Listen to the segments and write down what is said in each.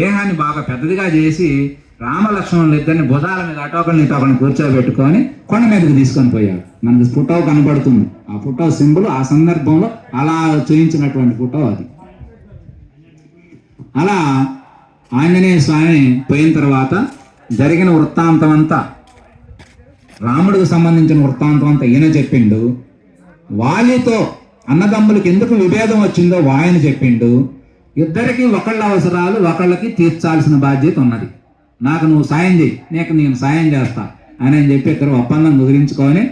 దేహాన్ని బాగా పెద్దదిగా చేసి రామలక్ష్మణులు ఇద్దరిని భుజాల మీద అటోకల్ని ఇటోకల్ని కూర్చోబెట్టుకొని కొండ మీదకి తీసుకొని పోయాడు మనకి ఫోటో కనబడుతుంది. ఆ ఫోటో సింబల్ ఆ సందర్భంలో అలా చూయించినటువంటి ఫోటో అది. అలా ఆంజనేయ స్వామి పోయిన తర్వాత జరిగిన వృత్తాంతం అంతా రాముడికి సంబంధించిన వృత్తాంతం అంతా ఈయన చెప్పిండు. వాలితో అన్నదమ్ములకు ఎందుకు విభేదం వచ్చిందో వాయన చెప్పిండు. ఇద్దరికి ఒకళ్ళ అవసరాలు ఒకళ్ళకి తీర్చాల్సిన బాధ్యత ఉన్నది. నాకు నువ్వు సాయం చేయి నీకు నేను సాయం చేస్తా అని అని చెప్పి ఇద్దరు ఒప్పందం కుదిరించుకొని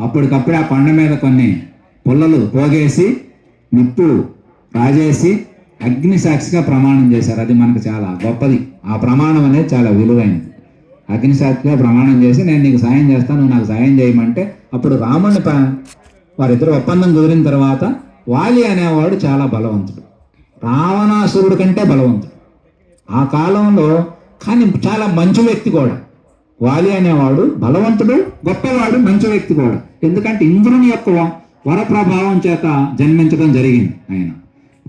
అప్పటికప్పుడే ఆ కొండ మీద కొన్ని పుల్లలు పోగేసి నిప్పు రాజేసి అగ్నిసాక్షిగా ప్రమాణం చేశారు. అది మనకు చాలా గొప్పది. ఆ ప్రమాణం అనేది చాలా విలువైనది. అగ్నిసాక్షిగా ప్రమాణం చేసి నేను నీకు సాయం చేస్తాను నువ్వు నాకు సాయం చేయమంటే అప్పుడు రాముని వారిద్దరు ఒప్పందం కుదిరిన తర్వాత వాలి అనేవాడు చాలా బలవంతుడు. రావణాసురుడు కంటే బలవంతుడు. ఆ కాలంలో కానీ చాలా మంచి వ్యక్తి కూడా. వాలి అనేవాడు బలవంతుడు గొప్పవాడు మంచి వ్యక్తి కూడా. ఎందుకంటే ఇంద్రుని యొక్క వరప్రభావం వర ప్రభావం చేత జన్మించడం జరిగింది ఆయన.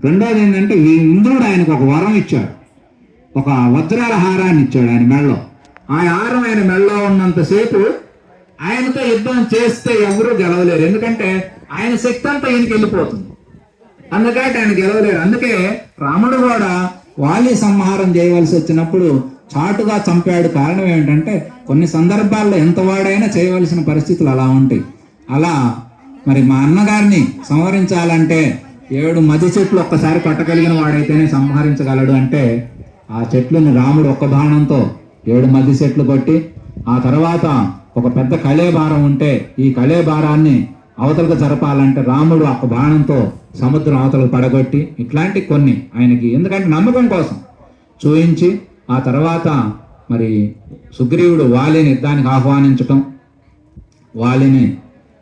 రెండోది ఏంటంటే ఇంద్రుడు ఆయనకు ఒక వరం ఇచ్చాడు. ఒక వజ్రాల హారాన్ని ఇచ్చాడు ఆయన మెడలో. ఆ హారం ఆయన మెడలో ఉన్నంతసేపు ఆయనతో యుద్ధం చేస్తే ఎవరూ గెలవలేరు. ఎందుకంటే ఆయన శక్తి అంతా ఈయనకి వెళ్ళిపోతుంది. అందుకని ఆయన గెలవలేరు. అందుకే రాముడు కూడా వాలి సంహారం చేయవలసి వచ్చినప్పుడు చాటుగా చంపాడు కారణం ఏమిటంటే కొన్ని సందర్భాల్లో ఎంత వాడైనా చేయవలసిన పరిస్థితులు అలా ఉంటాయి. అలా మరి మా అన్నగారిని సంహరించాలంటే ఏడు మధ్య చెట్లు ఒక్కసారి కొట్టగలిగిన వాడైతేనే సంహరించగలడు అంటే ఆ చెట్లను రాముడు ఒక్క బాణంతో ఏడు మధ్య చెట్లు కొట్టి ఆ తర్వాత ఒక పెద్ద కళేభారం ఉంటే ఈ కళేభారాన్ని అవతలకు జరపాలంటే రాముడు ఒక బాణంతో సముద్రం అవతలకు పడగొట్టి ఇట్లాంటి కొన్ని ఆయనకి ఎందుకంటే నమ్మకం కోసం చూయించి ఆ తర్వాత మరి సుగ్రీవుడు వాలిని యుద్ధానికి ఆహ్వానించటం వాలిని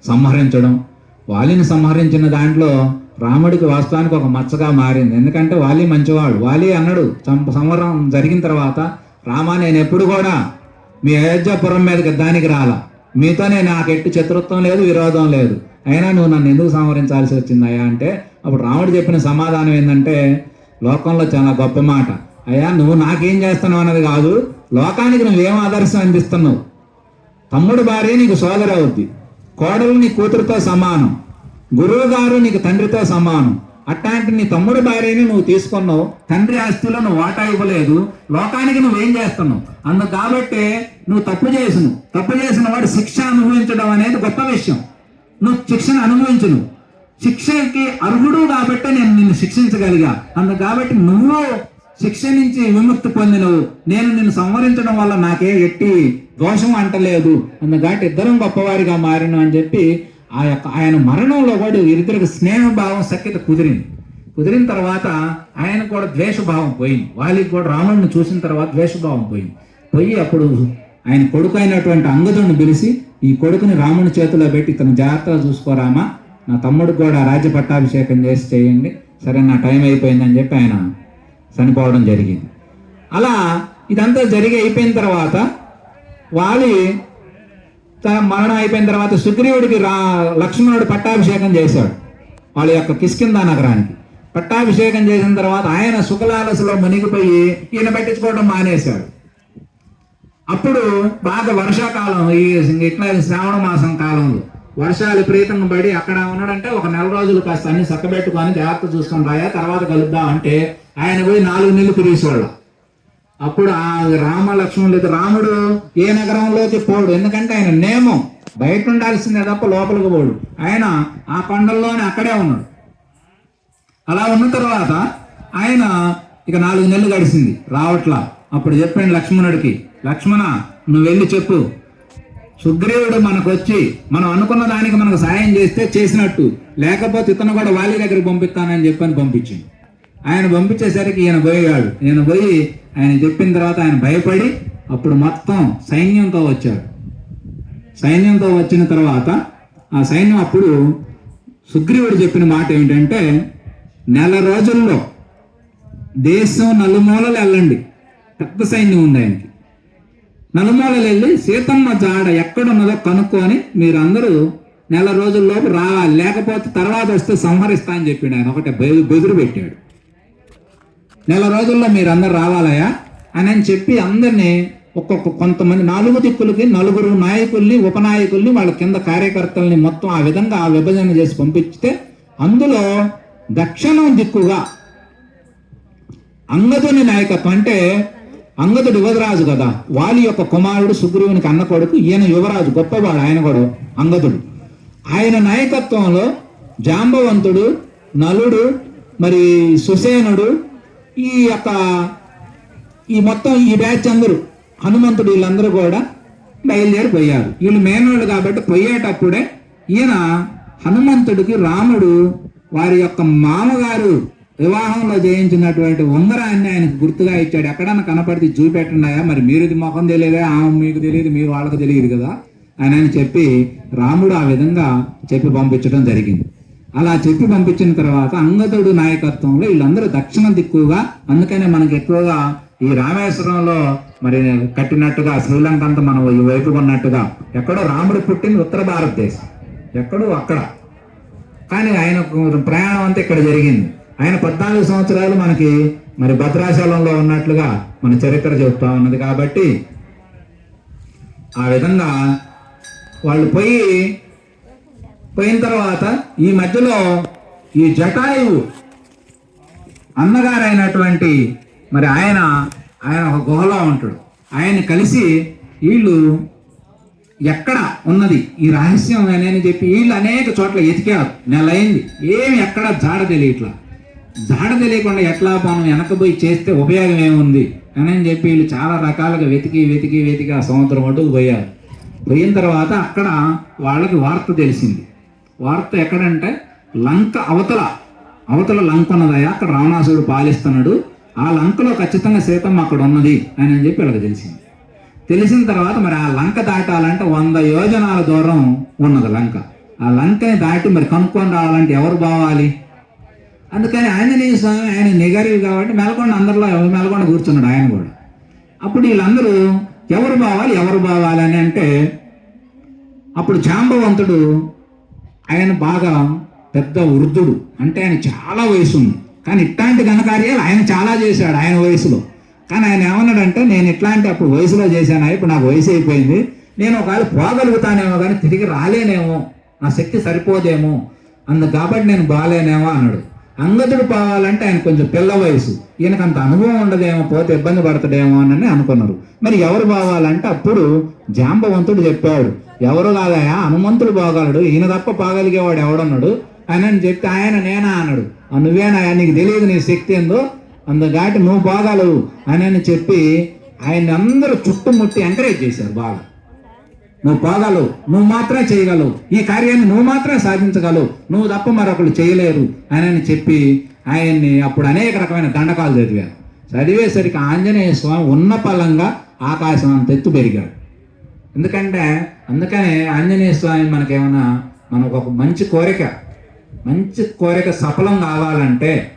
సంహరించడం వాలిని సంహరించిన దాంట్లో రాముడికి వాస్తవానికి ఒక మచ్చగా మారింది. ఎందుకంటే వాలి మంచివాడు. వాలి అన్నాడు చంప సంవరం జరిగిన తర్వాత రామా నేను ఎప్పుడు కూడా మీ అయోధ్యాపురం మీదకి దానికి రాలా. మీతో నేను నాకు ఎట్టి శత్రుత్వం లేదు విరోధం లేదు. అయినా నువ్వు నన్ను ఎందుకు సంహరించాల్సి వచ్చిందయ్యా అంటే అప్పుడు రాముడు చెప్పిన సమాధానం ఏంటంటే లోకంలో చాలా గొప్ప మాట. అయ్యా నువ్వు నాకేం చేస్తున్నావు అన్నది కాదు లోకానికి నువ్వేం ఆదర్శం అందిస్తున్నావు? తమ్ముడు భార్య నీకు సోదరి అవుద్ది. కోడలు నీ కూతురుతో సమానం. గురువు గారు నీకు తండ్రితో సమానం. అట్లాంటి నీ తమ్ముడు భార్యని నువ్వు తీసుకున్నావు తండ్రి ఆస్తిలో నువ్వు వాటా ఇవ్వలేదు లోకానికి నువ్వేం చేస్తున్నావు? అందు కాబట్టి నువ్వు తప్పు చేసిను తప్పు చేసిన వాడు శిక్ష అనుభవించడం అనేది గొప్ప విషయం. నువ్వు శిక్షణ అనుభవించను. శిక్షకి అర్హుడు కాబట్టి నేను నిన్ను శిక్షించగలిగా. అందుకు కాబట్టి నువ్వు శిక్ష నుంచి విముక్తి పొందినవు. నేను నిన్ను సంవరించడం వల్ల నాకే ఎట్టి దోషం అంటలేదు. అందుకాటి ఇద్దరం గొప్పవారిగా మారిను అని చెప్పి ఆ యొక్క ఆయన మరణంలో కూడా ఇద్దరికి స్నేహభావం సఖ్యత కుదిరింది. కుదిరిన తర్వాత ఆయన కూడా ద్వేషభావం పోయింది. వాళ్ళకి కూడా రాముడిని చూసిన తర్వాత ద్వేషభావం పోయింది. పోయి అప్పుడు ఆయన కొడుకు అయినటువంటి అంగదుడిని పిలిచి ఈ కొడుకుని రాముని చేతిలో పెట్టి తను జాగ్రత్తగా చూసుకోరామా నా తమ్ముడికి కూడా రాజ్య పట్టాభిషేకం చేసి చేయండి. సరే నా టైం అయిపోయిందని చెప్పి ఆయన చనిపోవడం జరిగింది. అలా ఇదంతా జరిగి అయిపోయిన తర్వాత వాలి తన మరణం అయిపోయిన తర్వాత సుగ్రీవుడికి రా లక్ష్మణుడు పట్టాభిషేకం చేశాడు. వాళ్ళ యొక్క కిష్కింద నగరానికి. పట్టాభిషేకం చేసిన తర్వాత ఆయన సుఖలాలసలో మునిగిపోయి ఈయన పట్టించుకోవడం మానేశాడు. అప్పుడు బాగా వర్షాకాలం ఈ ఇట్లా శ్రావణ మాసం కాలంలో. వర్షాలు విపరీతంగా పడి అక్కడ ఉన్నాడంటే ఒక నెల రోజులు కాస్త అన్ని చక్కబెట్టుకొని జాగ్రత్త చూసుకొని రాయా తర్వాత కలుద్దాం అంటే ఆయన పోయి నాలుగు నెలలు తిరిగేసేవాళ్ళ. అప్పుడు ఆ రామ లక్ష్మణులు ఇద్దరు రాముడు ఏ నగరంలోకి పోడు ఎందుకంటే ఆయన నేమం. బయట ఉండాల్సిందే తప్ప లోపలికి పోడు ఆయన ఆ కొండల్లోనే అక్కడే ఉన్నాడు. అలా ఉన్న తర్వాత ఆయన ఇక నాలుగు నెలలు గడిచింది రావట్లా. అప్పుడు చెప్పాడు లక్ష్మణుడికి లక్ష్మణ నువ్వు వెళ్ళి చెప్పు. సుగ్రీవుడు మనకు వచ్చి మనం అనుకున్న దానికి మనకు సాయం చేస్తే చేసినట్టు. లేకపోతే ఇతను కూడా వాలి దగ్గరికి పంపిస్తానని చెప్పని పంపించింది ఆయన పంపించేసరికి ఈయన పోయాడు ఈయన పోయి ఆయన చెప్పిన తర్వాత ఆయన భయపడి అప్పుడు మొత్తం సైన్యంతో వచ్చాడు. సైన్యంతో వచ్చిన తర్వాత ఆ సైన్యం అప్పుడు సుగ్రీవుడు చెప్పిన మాట ఏమిటంటే నెల రోజుల్లో దేశం నలుమూలలు వెళ్ళండి. పెద్ద సైన్యం ఉంది ఆయనకి. నలుమూలలు వెళ్ళి సీతమ్మ జాడ ఎక్కడున్నదో కనుక్కొని మీరందరూ నెల రోజుల్లోపు రావాలి. లేకపోతే తర్వాత వస్తే సంహరిస్తా అని చెప్పాడు ఆయన. ఒకటే బెదురు పెట్టాడు. నెల రోజుల్లో మీరు అందరు రావాలయా అని అని చెప్పి అందరినీ ఒక్కొక్క కొంతమంది నాలుగు దిక్కులకి నలుగురు నాయకుల్ని ఉపనాయకుల్ని వాళ్ళ కింద కార్యకర్తల్ని మొత్తం ఆ విధంగా ఆ విభజన చేసి పంపిస్తే అందులో దక్షిణం దిక్కుగా అంగదుని నాయకత్వం అంటే అంగదుడు యువరాజు కదా. వాలి యొక్క కుమారుడు సుగ్రీవునికి అన్న కొడుకు ఈయన యువరాజు గొప్పవాడు ఆయన కూడా అంగదుడు ఆయన నాయకత్వంలో జాంబవంతుడు నలుడు మరి సుసేనుడు ఈ యొక్క ఈ మొత్తం ఈ బ్యాచ్ అందరూ హనుమంతుడు వీళ్ళందరూ కూడా బయలుదేరిపోయారు. వీళ్ళు మేనోళ్ళు కాబట్టి పోయేటప్పుడే ఈయన హనుమంతుడికి రాముడు వారి యొక్క మామగారు వివాహంలో చేయించినటువంటి ఉంగరాన్ని ఆయనకు గుర్తుగా ఇచ్చాడు. ఎక్కడన్నా కనపడితే చూపెట్టున్నాయా మరి మీరు ఇది ముఖం తెలియదా ఆమె మీకు తెలియదు మీరు వాళ్ళకి తెలియదు కదా? అని అని చెప్పి రాముడు ఆ విధంగా చెప్పి పంపించడం జరిగింది. అలా చెప్పి పంపించిన తర్వాత అంగదుడు నాయకత్వంలో వీళ్ళందరూ దక్షిణ దిక్కుగా అందుకనే మనకి ఎక్కువగా ఈ రామేశ్వరంలో మరి కట్టినట్టుగా శ్రీలంక అంతా మనం ఈ వైపు ఉన్నట్టుగా ఎక్కడో రాముడు పుట్టింది ఉత్తర భారతదేశం. ఎక్కడో అక్కడ. కానీ ఆయన ప్రయాణం అంతా ఇక్కడ జరిగింది. ఆయన పద్నాలుగు సంవత్సరాలు మనకి మరి భద్రాచలంలో ఉన్నట్లుగా మన చరిత్ర చెప్తా ఉన్నది కాబట్టి ఆ విధంగా వాళ్ళు పోయి పోయిన తర్వాత ఈ మధ్యలో ఈ జటాయువు అన్నగారైనటువంటి మరి ఆయన ఆయన ఒక గుహలో ఉంటాడు. ఆయన కలిసి వీళ్ళు ఎక్కడ ఉన్నది? ఈ రహస్యం అని చెప్పి వీళ్ళు అనేక చోట్ల ఎతికారు. నెల అయింది ఏమి ఎక్కడ జాడ తెలియట్లా? జాడ తెలియకుండా ఎట్లా మనం వెనకబోయి చేస్తే ఉపయోగం ఏముంది అని అని చెప్పి వీళ్ళు చాలా రకాలుగా వెతికి వెతికి వెతికి ఆ సముద్రం అటుకు పోయారు. పోయిన తర్వాత అక్కడ వాళ్ళకి వార్త తెలిసింది. వార్త ఎక్కడంటే లంక అవతల అవతల లంక ఉన్నదయ్యా అక్కడ రావణాసుడు పాలిస్తున్నాడు. ఆ లంకలో ఖచ్చితంగా సీతమ్మ అక్కడ ఉన్నది అని అని చెప్పి వీళ్ళకి తెలిసింది. తెలిసిన తర్వాత మరి ఆ లంక దాటాలంటే వంద యోజనాల దూరం ఉన్నది లంక. ఆ లంకని దాటి మరి కనుక్కొని రావాలంటే ఎవరు బావాలి అందుకని ఆంజనేయ స్వామి ఆయన నిగరివి కాబట్టి మెలకొండ అందరిలో మెలకొండ కూర్చున్నాడు ఆయన కూడా. అప్పుడు వీళ్ళందరూ ఎవరు బావాలి ఎవరు బావాలి అని అంటే అప్పుడు జాంబవంతుడు ఆయన బాగా పెద్ద వృద్ధుడు. అంటే ఆయన చాలా వయసు ఉంది. కానీ ఇట్లాంటి ఘనకార్యాలు ఆయన చాలా చేశాడు ఆయన వయసులో. కానీ ఆయన ఏమన్నాడంటే నేను ఇట్లాంటి అప్పుడు వయసులో చేశాను? ఇప్పుడు నాకు వయసు అయిపోయింది. నేను ఒకవేళ పోగలుగుతానేమో కానీ తిరిగి రాలేనేమో. నా శక్తి సరిపోదేమో. అందు కాబట్టి నేను బాగాలేనేమో అన్నాడు. అంగదుడు పోవాలంటే ఆయన కొంచెం పిల్ల వయసు. ఈయనకు అంత అనుభవం ఉండదేమో పోతే ఇబ్బంది పడతాడేమో అని అనుకున్నారు. మరి ఎవరు పోవాలంటే అప్పుడు జాంబవంతుడు చెప్పాడు. ఎవరు కాదయా హనుమంతుడు పోగలడు ఈయన తప్ప పోగలిగేవాడు ఎవడన్నాడు? ఆయన అని చెప్తే ఆయన నేనా అన్నాడు. "ఆ, నువ్వేనాయా నీకు తెలియదు నీ శక్తి ఏందో? అందుగాటి నువ్వు పోగలవు అని అని చెప్పి ఆయన అందరూ చుట్టుముట్టి ఎంకరేజ్ చేశారు బాగా. నువ్వు పోగలవు. నువ్వు మాత్రమే చేయగలవు. ఈ కార్యాన్ని నువ్వు మాత్రమే సాధించగలవు. నువ్వు తప్ప మరొకరు చేయలేరు అని అని చెప్పి ఆయన్ని అప్పుడు అనేక రకమైన దండకాలు చదివారు చదివేసరికి ఆంజనేయ స్వామి ఉన్న పలంగా ఆకాశం అంత ఎత్తు పెరిగాడు. ఎందుకంటే అందుకనే ఆంజనేయ స్వామి మనకేమన్నా మనకు ఒక మంచి కోరిక మంచి కోరిక సఫలం కావాలంటే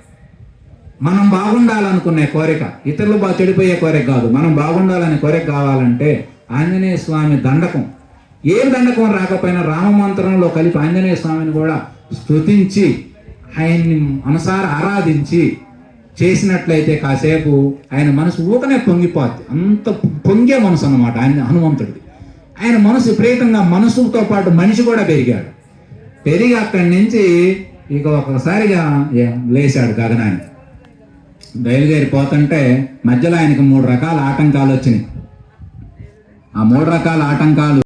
మనం బాగుండాలనుకునే కోరిక ఇతరులు బాగా చెడిపోయే కోరిక కాదు. మనం బాగుండాలనే కోరిక కావాలంటే ఆంజనేయ స్వామి దండకం. ఏ దండకం రాకపోయినా రామమంత్రంలో కలిపి ఆంజనేయ స్వామిని కూడా స్తుతించి ఆయన్ని మనసారా ఆరాధించి చేసినట్లయితే కాసేపు ఆయన మనసు ఊకనే పొంగిపోద్ది. అంత పొంగే మనసు అనమాట ఆయన హనుమంతుడిది. ఆయన మనసు విపరీతంగా మనసుతో పాటు మనిషి కూడా పెరిగాడు. పెరిగి అక్కడి నుంచి ఇక ఒక్కసారిగా లేచాడు గగనాన్ని. బయలుదేరిపోతుంటే మధ్యలో ఆయనకి మూడు రకాల ఆటంకాలు వచ్చినాయి. ఆ మూడు రకాల ఆటంకాలు